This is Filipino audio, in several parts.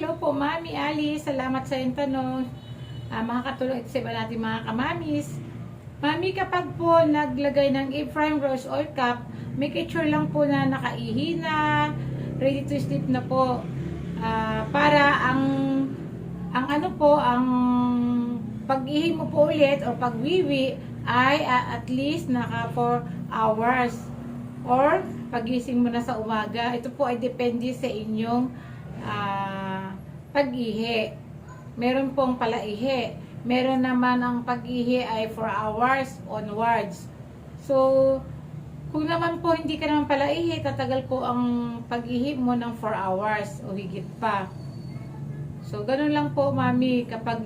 hello po, Mami Ali. Salamat sa iyong tanong. Ah, makakatulong ito sa iba natin mga kamamis. Mami, kapag po naglagay ng Ephraim Rose Oil Cup, make sure lang po na nakaihi na, ready to sleep na po. Ah, para ang ang ano po, ang pag-ihi mo po ulit o pagwiwi ay ah, at least naka 4 hours or pagising mo na sa umaga. Ito po ay depende sa inyong ah, pag-ihi. Meron pong palaihi. Meron naman ang pag-ihi ay 4 hours onwards. So, kung naman po hindi ka naman palaihi, tatagal po ang pag-ihi mo ng 4 hours o higit pa. So, ganun lang po, mami. Kapag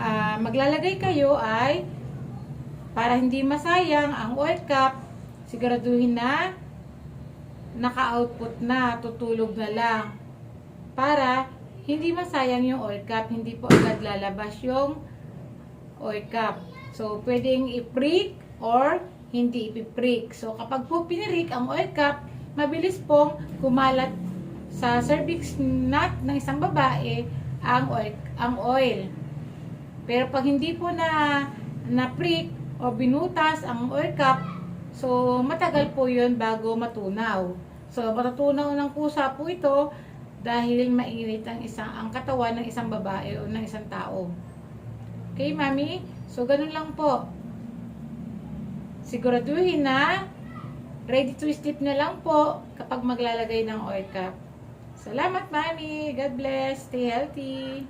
ah, maglalagay kayo ay para hindi masayang ang oil cup, siguraduhin na naka-output na, tutulog na lang. Para hindi masayang yung oil cup, hindi po agad lalabas yung oil cup. So, pwedeng i-prick or hindi ipiprick. So, kapag po pinirik ang oil cup, mabilis pong kumalat sa cervix nut ng isang babae ang oil, ang oil. Pero pag hindi po na na-prick o binutas ang oil cup, so matagal po yun bago matunaw. So matutunaw ng pusa po ito dahil mainit ang isang ang katawan ng isang babae o ng isang tao. Okay, mami? So ganun lang po. Siguraduhin na ready to sleep na lang po kapag maglalagay ng oil cup. Salamat, mami. God bless. Stay healthy.